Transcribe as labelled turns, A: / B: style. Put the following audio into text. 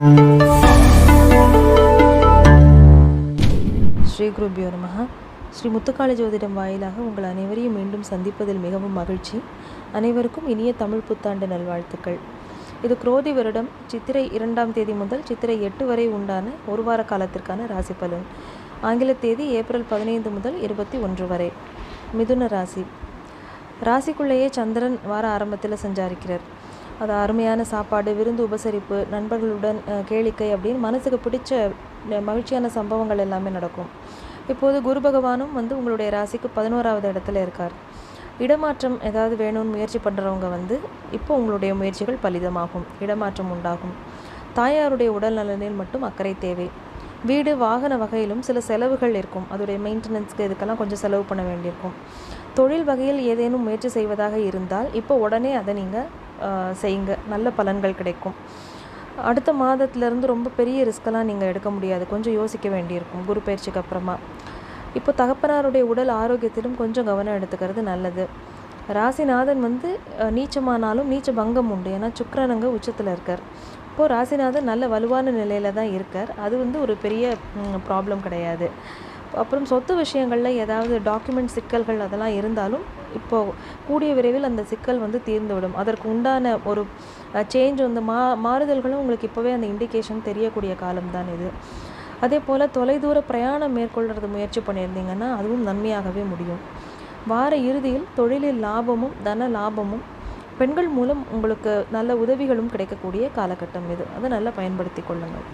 A: ஸ்ரீ குருபியோ நமஹ ஸ்ரீ முத்துக்காளி ஜோதிடம் வாயிலாக உங்கள் அனைவரையும் மீண்டும் சந்திப்பதில் மிகவும் மகிழ்ச்சி. அனைவருக்கும் இனிய தமிழ் புத்தாண்டு நல்வாழ்த்துக்கள். இது குரோதி வருடம். சித்திரை இரண்டாம் தேதி முதல் சித்திரை எட்டு வரை உண்டான ஒரு வார காலத்திற்கான ராசி பலன். ஆங்கில தேதி ஏப்ரல் பதினைந்து முதல் இருபத்தி ஒன்று வரை. மிதுன ராசி. ராசிக்குள்ளேயே சந்திரன் வார ஆரம்பத்தில் சஞ்சாரிக்கிறார். அது அருமையான சாப்பாடு விருந்து உபசரிப்பு நண்பர்களுடன் கேளிக்கை அப்படின்னு மனசுக்கு பிடிச்ச மகிழ்ச்சியான சம்பவங்கள் எல்லாமே நடக்கும். இப்போது குரு பகவானும் வந்து உங்களுடைய ராசிக்கு பதினோராவது இடத்துல இருக்கார். இடமாற்றம் ஏதாவது வேணும்னு முயற்சி பண்ணுறவங்க வந்து இப்போ உங்களுடைய முயற்சிகள் பலிதமாகும் இடமாற்றம் உண்டாகும். தாயாருடைய உடல் நலனில் மட்டும் அக்கறை தேவை. வீடு வாகன வகையிலும் சில செலவுகள் இருக்கும். அதோடைய மெயின்டெனன்ஸ்க்கு இதுக்கெல்லாம் கொஞ்சம் செலவு பண்ண வேண்டியிருக்கும். தொழில் வகையில் ஏதேனும் முயற்சி செய்வதாக இருந்தால் இப்போ உடனே அதை நீங்கள் செய்யுங்க. நல்ல பலன்கள் கிடைக்கும். அடுத்த மாதத்துலேருந்து ரொம்ப பெரிய ரிஸ்க்கெல்லாம் நீங்கள் எடுக்க முடியாது. கொஞ்சம் யோசிக்க வேண்டியிருக்கும். குரு பயிற்சிக்கு அப்புறமா. இப்போ தகப்பனாருடைய உடல் ஆரோக்கியத்திலும் கொஞ்சம் கவனம் எடுத்துக்கிறது நல்லது. ராசிநாதன் வந்து நீச்சமானாலும் நீச்ச பங்கம் உண்டு. ஏன்னா சுக்கரனங்க உச்சத்தில் இருக்கார். இப்போது ராசிநாதன் நல்ல வலுவான நிலையில் தான் இருக்கார். அது வந்து ஒரு பெரிய ப்ராப்ளம் கிடையாது. அப்புறம் சொத்து விஷயங்களில் ஏதாவது டாக்குமெண்ட் சிக்கல்கள் அதெல்லாம் இருந்தாலும் இப்போது கூடிய விரைவில் அந்த சிக்கல் வந்து தீர்ந்துவிடும். அதற்கு உண்டான ஒரு சேஞ்ச் வந்து மா மாறுதல்களும் உங்களுக்கு இப்போவே அந்த இண்டிகேஷன் தெரியக்கூடிய காலம்தான் இது. அதே போல் தொலைதூர பிரயாணம் மேற்கொள்கிறது முயற்சி பண்ணியிருந்தீங்கன்னா அதுவும் நன்மையாகவே முடியும். வார இறுதியில் தொழிலில் லாபமும் தன லாபமும் பெண்கள் மூலம் உங்களுக்கு நல்ல உதவிகளும் கிடைக்கக்கூடிய காலகட்டம் இது. அதை நல்லா பயன்படுத்தி கொள்ளுங்கள்.